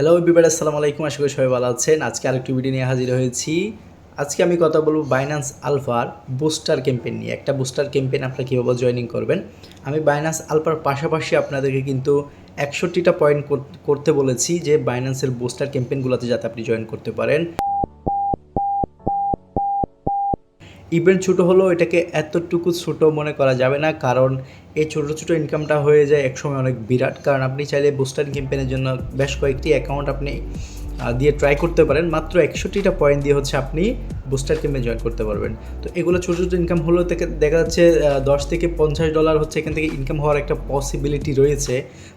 Hello Bieber আসসালামু আলাইকুম আশা করি সবাই ভালো আছেন। আজকে আরেকটি ভিডিও নিয়ে হাজির হয়েছি। আজকে আমি কথা বলব বাইন্যান্স আলফার বুস্টার ক্যাম্পেন নিয়ে। একটা বুস্টার ক্যাম্পেন আপনারা কীভাবে জয়নিং করবেন? আমি বাইন্যান্স আলফার পাশাপাশি আপনাদেরকে কিন্তু একষট্টিটা পয়েন্ট করতে বলেছি যে বাইন্যান্সের বুস্টার ক্যাম্পেনগুলোতে যাতে আপনি জয়েন করতে পারেন। ইভেন্ট ছোটো হলেও এটাকে এতটুকু ছোটো মনে করা যাবে না, কারণ এই ছোটো ছোটো ইনকামটা হয়ে যায় একসময় অনেক বিরাট। কারণ আপনি চাইলে বুস্টার ক্যাম্পেনের জন্য বেশ কয়েকটি অ্যাকাউন্ট আপনি দিয়ে ট্রাই করতে পারেন। মাত্র একষট্টিটা পয়েন্ট দিয়ে হচ্ছে আপনি বুস্টার ক্যাম্পে জয়েন করতে পারবেন। তো এগুলো ছোটো ছোটো ইনকাম হলেও থেকে দেখা যাচ্ছে দশ থেকে পঞ্চাশ ডলার হচ্ছে এখান থেকে ইনকাম হওয়ার একটা পসিবিলিটি রয়েছে।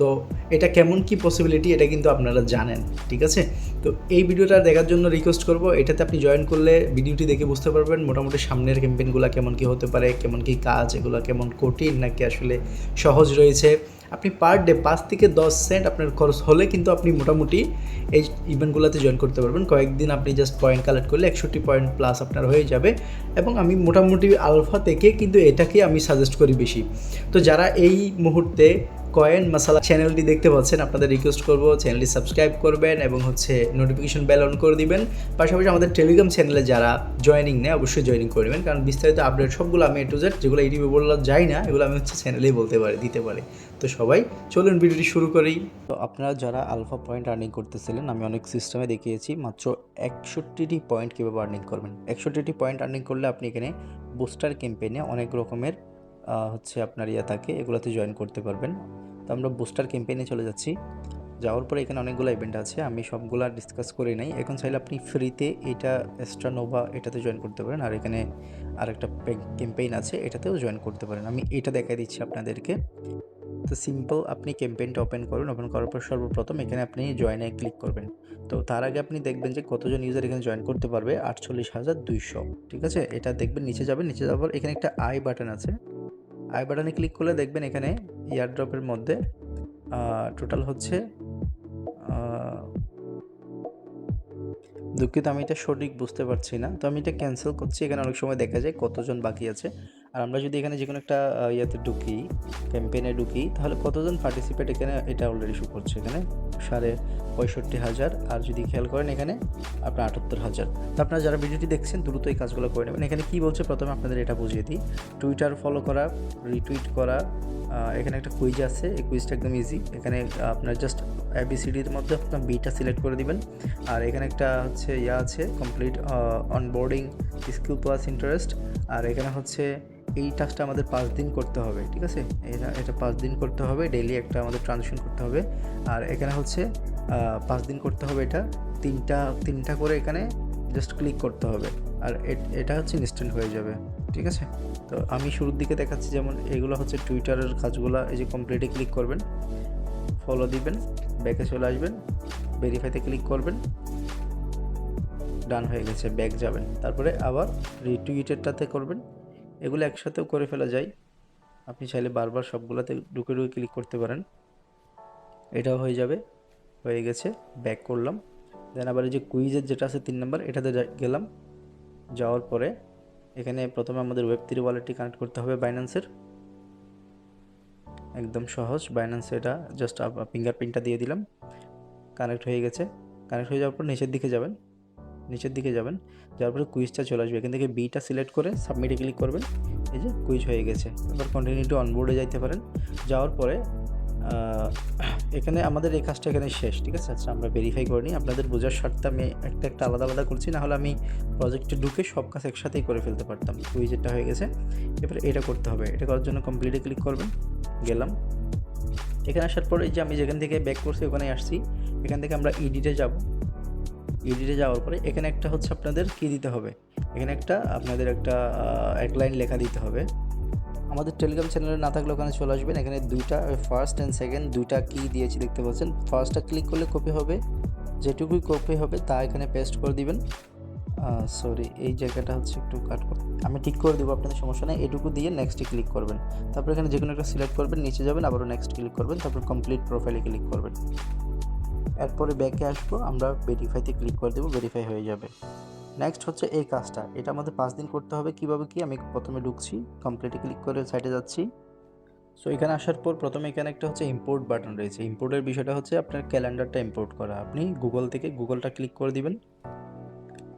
তো এটা কেমন কি পসিবিলিটি এটা কিন্তু আপনারা জানেন, ঠিক আছে? তো এই ভিডিওটা দেখার জন্য রিকোয়েস্ট করব, এটাতে আপনি জয়েন করলে ভিডিওটি দেখে বুঝতে পারবেন মোটামুটি সামনের ক্যাম্পেইনগুলো কেমন কি হতে পারে, কেমন কি কাজ, এগুলো কেমন কঠিন নাকি আসলে সহজ রয়েছে। আপনি পার ডে পাঁচ থেকে দশ সেন্ট আপনার খরচ হলে কিন্তু আপনি মোটামুটি এই ইভেন্টগুলোতে জয়েন করতে পারবেন। কয়েকদিন আপনি জাস্ট পয়েন্ট কালেক্ট করলে একষট্টি পয়েন্ট প্লাস আপনার হয়ে যাবে এবং আমি মোটামুটি আলফা থেকে কিন্তু এটাকে আমি সাজেস্ট করি বেশি। তো যারা এই মুহূর্তে কয়েন মশালা চ্যানেলটি দেখতে পাচ্ছেন, আপনাদের রিকোয়েস্ট করব চ্যানেলটি সাবস্ক্রাইব করবেন এবং হচ্ছে নোটিফিকেশন বেল অন করে দিবেন। পাশাপাশি আমাদের টেলিগ্রাম চ্যানেলে যারা জয়েনিং নেয়, অবশ্যই জয়েনিং করবেন কারণ বিস্তারিত আপডেট সবগুলো আমি এ টু জেড যেগুলো ইউটিউবে বললে যাই না, এগুলো আমি হচ্ছে চ্যানেলেই বলতে পারি, দিতে পারি। তো সবাই চলুন ভিডিওটি শুরু করি। তো আপনারা যারা আলফা পয়েন্ট আর্নিং করতেছিলেন, আমি অনেক সিস্টেমে দেখিয়েছি, মাত্র একষট্টিটি পয়েন্ট কীভাবে আর্নিং করবেন? একষট্টিটি পয়েন্ট আর্নিং করলে আপনি এখানে বুস্টার ক্যাম্পেইনে অনেক রকমের হচ্ছে আপনার ইয়া থাকে, এগুলোতে জয়েন করতে পারবেন। তো আমরা বুস্টার ক্যাম্পেইনে চলে যাচ্ছি। যাওয়ার পরে এখানে অনেকগুলো ইভেন্ট আছে, আমি সবগুলো ডিসকাস করে নাই। এখন চাইলে আপনি ফ্রিতে এটা এক্সট্রা নোভা এটাতে জয়েন করতে পারেন, আর এখানে আরেকটা ক্যাম্পেইন আছে, এটাতেও জয়েন করতে পারেন। আমি এটা দেখাই দিচ্ছি আপনাদেরকে। তো সিম্পল আপনি ক্যাম্পেইনটা ওপেন করুন ওপেন করার পর সর্বপ্রথম এখানে আপনি জয়েনে ক্লিক করবেন। তো তার আগে আপনি দেখবেন যে কতজন ইউজার এখানে জয়েন করতে পারবে? আটচল্লিশ হাজার দুইশো। ঠিক আছে? এটা দেখবেন, নিচে যাবেন, নিচে যাওয়ার পর এখানে একটা আই বাটন আছে। আই বাটনে ক্লিক করলে দেখবেন এখানে ইয়ারড্রপের মধ্যে টোটাল হচ্ছে দুঃখিত, আমি এটা সঠিক বুঝতে পারছি না। তো আমি এটা ক্যান্সেল করছি, এখানে অনেক সময় দেখা যায় কতজন বাকি আছে। আর আমরা যদি এখানে যে কোনো একটা ইয়াতে ঢুকি ক্যাম্পেইনে ঢুকি, তাহলে কতজন পার্টিসিপেট এখানে, এটা অলরেডি শো করছে এখানে? সাড়ে পঁয়ষট্টি হাজার। আর যদি খেয়াল করেন এখানে আপনার আটাত্তর হাজার। তো আপনারা যারা ভিডিওটি দেখছেন, দ্রুত এই কাজগুলো করে নেবেন। এখানে কী বলছে? প্রথমে আপনাদের এটা বুঝিয়ে দিই। টুইটার ফলো করা রিটুইট করা এখানে একটা কুইজ আছে। এই কুইজটা একদম ইজি এখানে আপনার জাস্ট এবিসিডির মধ্যে আপনার বিটা সিলেক্ট করে দিবেন। আর এখানে একটা হচ্ছে ইয়া আছে complete onboarding skill plus interest আর এখানে হচ্ছে এই টাস্কটা আমাদের পাঁচ দিন করতে হবে, ঠিক আছে? এটা এটা পাঁচ দিন করতে হবে ডেইলি একটা আমাদের ট্রানজেকশন করতে হবে। আর এখানে হচ্ছে পাঁচ দিন করতে হবে এটা, তিনটা তিনটা করে এখানে জাস্ট ক্লিক করতে হবে। আর এটা হচ্ছে ইনস্ট্যান্ট হয়ে যাবে, ঠিক আছে? তো আমি শুরুর দিকে দেখাচ্ছি, যেমন এগুলো হচ্ছে টুইটারের কাজগুলো, এই যে কমপ্লিটে ক্লিক করবেন ফলো দিবেন ব্যাকে চলে আসবেন ভেরিফাইতে ক্লিক করবেন ডান হয়ে গেছে ব্যাক যাবেন। তারপরে আবার রিটুইটেডটাতে করবেন এগুলো একসাথেও করে ফেলা যায়। আপনি চাইলে বারবার সবগুলোতে ঢুকে ঢুকে ক্লিক করতে পারেন। এটাও হয়ে যাবে। হয়ে গেছে। ব্যাক করলাম। দেন আবার এই যে কুইজের যেটা আছে তিন নম্বর, এটাতে গেলাম। যাওয়ার পরে এখানে প্রথমে আমাদের ওয়েব থ্রি ওয়ালেটটি কানেক্ট করতে হবে বাইন্যান্সের একদম সহজ। বাইন্যান্সে এটা জাস্ট ফিঙ্গারপ্রিন্টটা দিয়ে দিলাম। কানেক্ট হয়ে গেছে। কানেক্ট হয়ে যাওয়ার পর নিচের দিকে যাবেন। নিচের দিকে যাবেন, যাওয়ার পরে কুইজটা চলে আসবে। এখান থেকে বিটা সিলেক্ট করে সাবমিটে ক্লিক করবেন। এই যে কুইজ হয়ে গেছে। এবার কন্টিনিউ টু অনবোর্ডে যাইতে পারেন। যাওয়ার পরে এখানে আমাদের এই কাজটা এখানে শেষ, ঠিক আছে? আচ্ছা আমরা ভেরিফাই করে নিই। আপনাদের বোঝার স্বার্থে আমি একটা একটা আলাদা আলাদা করছি, না হলে আমি প্রজেক্টে ঢুকে সব কাজ একসাথেই করে ফেলতে পারতাম। কুইজেরটা হয়ে গেছে। এবার এটা করতে হবে। এটা করার জন্য কমপ্লিটে ক্লিক করবেন। গেলাম। এখানে আসার পরে এই যে আমি যেখান থেকে ব্যাক করছি ওখানে আসছি। এখান থেকে আমরা ইডিটে যাব। ইডিটে যাওয়ার পরে এখানে একটা হচ্ছে আপনাদের কী দিতে হবে? এখানে একটা আপনাদের একটা এক লাইন লেখা দিতে হবে। আমাদের টেলিগ্রাম চ্যানেলে না থাকলে ওখানে চলে আসবেন। এখানে দুইটা ফার্স্ট অ্যান্ড সেকেন্ড দুইটা কি দিয়েছি দেখতে পাচ্ছেন। ফার্স্টটা ক্লিক করলে কপি হবে। যেটুকুই কপি হবে তা এখানে পেস্ট করে দিবেন। সরি এই জায়গাটা হচ্ছে একটু কাট আমি ঠিক করে দেবো, আপনাদের সমস্যা নেই। এটুকু দিয়ে নেক্সটে ক্লিক করবেন। তারপর এখানে যে কোনো একটা সিলেক্ট করবেন, নিচে যাবেন, আবারও নেক্সট ক্লিক করবেন। তারপর কমপ্লিট প্রোফাইলে ক্লিক করবেন। এরপরে ব্যাকে আসব, আমরা ভেরিফাইতে ক্লিক করে দেবো ভেরিফাই হয়ে যাবে। নেক্সট হচ্ছে এই কাজটা। এটা আমাদের পাঁচ দিন করতে হবে, কীভাবে কি? আমি প্রথমে ঢুকছি কমপ্লিটে ক্লিক করে সাইটে যাচ্ছি। সো এখানে আসার পর প্রথমে এখানে একটা হচ্ছে ইম্পোর্ট বাটন রয়েছে। ইম্পোর্টের বিষয়টা হচ্ছে আপনার ক্যালেন্ডারটা ইম্পোর্ট করা। আপনি গুগল থেকে গুগলটা ক্লিক করে দিবেন।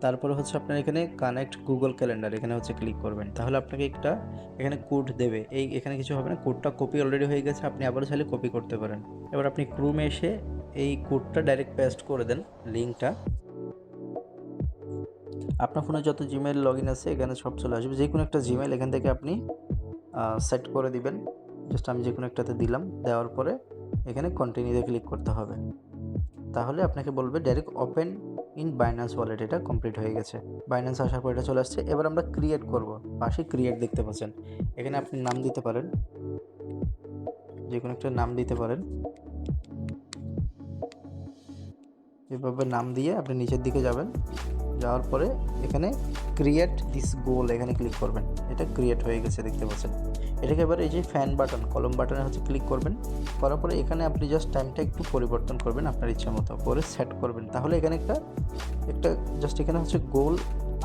তারপরে হচ্ছে আপনার এখানে কানেক্ট গুগল ক্যালেন্ডার এখানে হচ্ছে ক্লিক করবেন। তাহলে আপনাকে একটা এখানে কোড দেবে। এই এখানে কিছু হবে না কোডটা কপি অলরেডি হয়ে গেছে, আপনি আবারও চাইলে কপি করতে পারেন। এবার আপনি ক্রুমে এসে এই কোডটা ডাইরেক্ট পেস্ট করে দেন লিঙ্কটা। আপনার ফোনে যত জিমেল লগ ইন আছে, এখানে সব চলে আসবে। যে কোনো একটা জিমেল এখান থেকে আপনি সেট করে দিবেন। জাস্ট আমি যে কোনো একটাতে দিলাম, দেওয়ার পরে এখানে কন্টিনিউতে ক্লিক করতে হবে। তাহলে আপনাকে বলবে direct open in Binance wallet এটা কমপ্লিট হয়ে গেছে। বাইন্যান্স আসার পর এটা চলে আসছে। এবার আমরা ক্রিয়েট করব। পাশে ক্রিয়েট দেখতে পাচ্ছেন। এখানে আপনি নাম দিতে পারেন। যে কোনো একটা নাম দিতে পারেন। এভাবে নাম দিয়ে আপনি নিচের দিকে যাবেন, যাওয়ার পরে এখানে ক্রিয়েট দিস গোল এখানে ক্লিক করবেন। এটা ক্রিয়েট হয়ে গেছে দেখতে পাচ্ছেন। এটাকে এবার এই যে ফ্যান বাটন কলম বাটনে হচ্ছে ক্লিক করবেন। করার পরে এখানে আপনি জাস্ট টাইমটা একটু পরিবর্তন করবেন আপনার ইচ্ছা মতো। করে সেট করবেন। তাহলে এখানে একটা একটা জাস্ট এখানে হচ্ছে গোল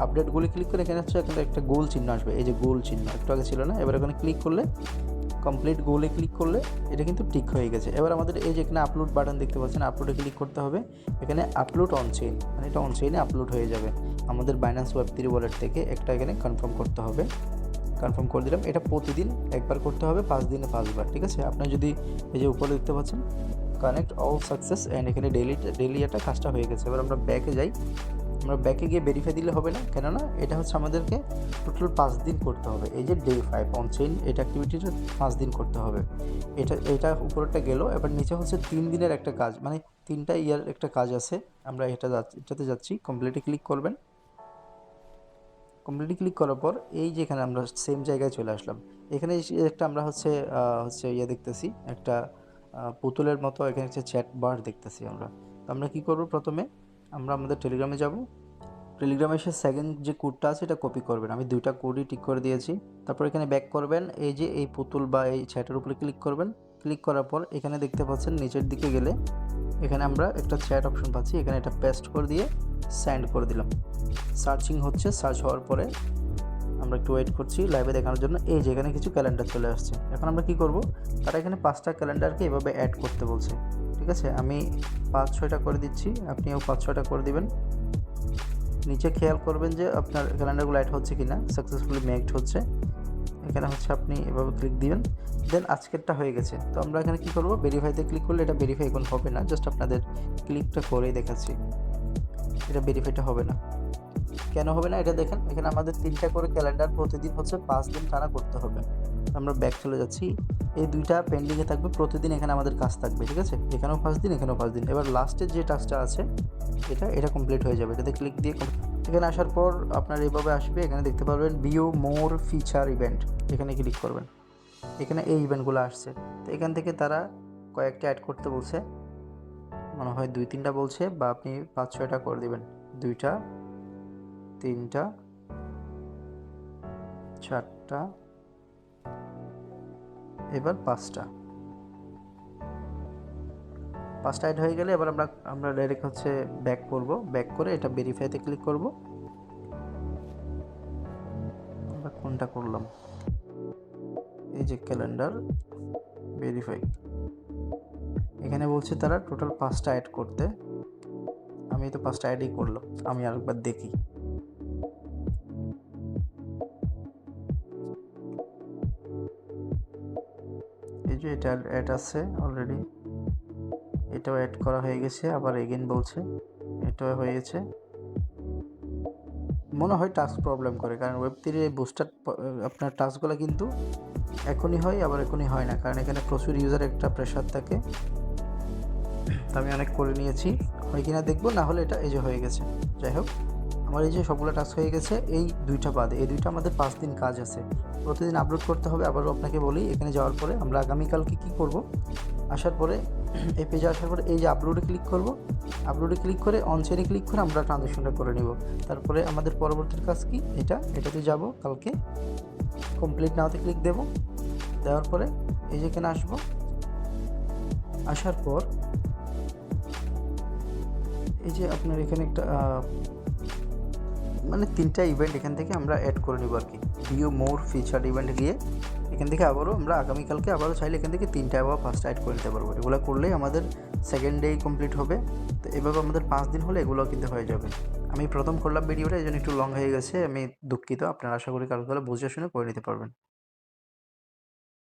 আপডেটগুলি ক্লিক করে এখানে হচ্ছে একটা গোল চিহ্ন আসবে। এই যে গোল চিহ্ন, একটু আগে ছিল না? এবার এখানে ক্লিক করলে কমপ্লিট গোলে ক্লিক করলে এটা কিন্তু টিক হয়ে গেছে। এবার আমাদের এই যে এখানে আপলোড বাটন দেখতে পাচ্ছেন আপলোডে ক্লিক করতে হবে। এখানে আপলোড অন চেইন মানে এটা অন চেইনে আপলোড হয়ে যাবে। আমাদের বাইন্যান্স ওয়েব থ্রি ওয়ালেট থেকে একটা এখানে কনফার্ম করতে হবে। কনফার্ম করে দিলাম। এটা প্রতিদিন একবার করতে হবে, পাঁচ দিনে পাঁচবার, ঠিক আছে? আপনি যদি এই যে উপরে দেখতে পাচ্ছেন কানেক্ট অল সাকসেস অ্যান্ড এখানে ডেলি ডেলি একটা কাজটা হয়ে গেছে। এবার আমরা ব্যাকে যাই। আমরা ব্যাকে গিয়ে ভেরিফাই দিলে হবে না। কেননা এটা হচ্ছে আমাদেরকে টোটাল পাঁচ দিন করতে হবে। এই যে ডে ফাইভ অন চেইন এটা অ্যাক্টিভিটিটা পাঁচ দিন করতে হবে। এটা এটা উপরেরটা গেল, এবার নিচে হচ্ছে তিন দিনের একটা কাজ। মানে তিনটা ইয়ার একটা কাজ আছে। আমরা এটা এটাতে যাচ্ছি। কমপ্লিটে ক্লিক করবেন। কমপ্লিটলি ক্লিক করার পর এই যে এখানে আমরা সেম জায়গায় চলে আসলাম। এখানে একটা আমরা হচ্ছে হচ্ছে ইয়ে দেখতেছি। একটা পুতুলের মতো এখানে হচ্ছে চ্যাট বার দেখতেছি আমরা। তো আমরা কী করব প্রথমে? আমরা আমাদের টেলিগ্রামে যাব। টেলিগ্রামে এসে সেকেন্ড যে কোডটা আছে, এটা কপি করবেন। আমি দুইটা কোডই ঠিক করে দিয়েছি। তারপর এখানে ব্যাক করবেন। এই যে এই পুতুল বা এই চ্যাটের উপরে ক্লিক করবেন। ক্লিক করার পর এখানে দেখতে পাচ্ছেন নিচের দিকে গেলে এখানে আমরা একটা চ্যাট অপশন পাচ্ছি। এখানে এটা পেস্ট করে দিয়ে সেন্ড করে দিলাম। সার্চিং হচ্ছে সার্চ হওয়ার পরে আমরা একটু ওয়েট করছি লাইভে দেখানোর জন্য। এই যে এখানে কিছু ক্যালেন্ডার চলে আসছে। এখন আমরা কি করব? তারা এখানে পাঁচটা ক্যালেন্ডারকে এভাবে অ্যাড করতে বলছে। ঠিক আছে? আমি পাঁচ ছয়টা করে দিচ্ছি। আপনিও পাঁচ ছয়টা করে দিবেন। নিচে খেয়াল করবেন যে আপনার ক্যালেন্ডারগুলো অ্যাড হচ্ছে কি না সাকসেসফুলি মেকড হচ্ছে। এখানে হচ্ছে আপনি এভাবে ক্লিক দিবেন। দেন আজকেরটা হয়ে গেছে। তো আমরা এখানে কী করব? ভেরিফাইতে ক্লিক করলে এটা ভেরিফাই এখন হবে না। জাস্ট আপনাদের ক্লিকটা করেই দেখাচ্ছি। এটা ভেরিফাইটা হবে না। কেন হবে না? এটা দেখেন, এখানে আমাদের তিনটা করে ক্যালেন্ডার প্রতিদিন হচ্ছে পাঁচ দিন টানা করতে হবে। আমরা ব্যাক চলে যাচ্ছি। এই দুইটা পেন্ডিংয়ে থাকবে, প্রতিদিন এখানে আমাদের কাজ থাকবে, ঠিক আছে? এখানেও পাঁচ দিন, এখানেও পাঁচ দিন। এবার লাস্টের যে টাস্কটা আছে এটা এটা কমপ্লিট হয়ে যাবে। এটাতে ক্লিক দিয়ে এখানে আসার পর আপনার এইভাবে আসবে, এখানে দেখতে পারবেন বিও মোর ফিচার ইভেন্ট এখানে ক্লিক করবেন। এখানে এই ইভেন্টগুলো আসছে। তো এখান থেকে তারা কয়েকটা অ্যাড করতে বলছে। মনে হয় দুই, তিনটা বলছে বা আপনি পাঁচ, ছয়টা করে দিবেন। দুইটা, তিনটা, চারটা এবার পাঁচটা। পাঁচটা অ্যাড হয়ে গেলে এবার আমরা আমরা ডাইরেক্ট হচ্ছে ব্যাক করব। ব্যাক করে এটা ভেরিফাইতে ক্লিক করব। আমরা কোনটা করলাম? এই যে ক্যালেন্ডার ভেরিফাই এখানে বলছে তারা টোটাল পাঁচটা অ্যাড করতে। আমি তো পাঁচটা অ্যাডই করলাম। আমি আরেকবার দেখি। যে এটা অ্যাড আছে অলরেডি এটাও অ্যাড করা হয়ে গেছে, আবার এগেন বলছে, এটাও হয়ে গেছে মনে হয় টাস্ক প্রবলেম করে, কারণ ওয়েব এই বুস্টার আপনার টাস্কগুলো কিন্তু এখনই হয়, আবার এখনই হয় না, কারণ এখানে প্রচুর ইউজার একটা প্রেশার থাকে। তো আমি অনেক করে নিয়েছি, হয় কিনা দেখব, না হলে এটা যে হয়ে গেছে। যাই হোক। আমার এই যে সবগুলো টাস্ক হয়ে গেছে, এই দুইটা বাদে। এই দুইটা আমাদের পাঁচ দিন কাজ আছে। প্রতিদিন আপলোড করতে হবে, আবারও আপনাকে বলি, এখানে যাওয়ার পরে আমরা আগামীকালকে কী করব? আসার পরে, এই পেজে আসার পরে এই যে আপলোডে ক্লিক করব আপলোডে ক্লিক করে অনচেনে ক্লিক করে আমরা ট্রানজ্যাকশনটা করে নিব। তারপরে আমাদের পরবর্তী কাজ কি? এটা, এটাতে যাব, কালকে কমপ্লিট নাওতে ক্লিক দেব। দেওয়ার পরে এই যে এখানে আসব। আসার পর, এই যে আপনার এখানে একটা মানে তিনটা ইভেন্ট এখান থেকে আমরা অ্যাড করে নিব আর কি। ভিউ মোর ফিচার ইভেন্ট গিয়ে এখান থেকে আবারও আমরা আগামীকালকে আবারও চাইলে এখান থেকে তিনটা আবার পাঁচটা অ্যাড করে নিতে পারব। এগুলো করলেই আমাদের সেকেন্ড ডে কমপ্লিট হবে। তো এভাবে আমাদের পাঁচ দিন হলে এগুলো কিন্তু হয়ে যাবে। আমি প্রথম করলাম ভিডিওটা এই জন্য একটু লং হয়ে গেছে। আমি দুঃখিত। আপনারা আশা করি কালকে বুঝে শুনে করে নিতে পারবেন।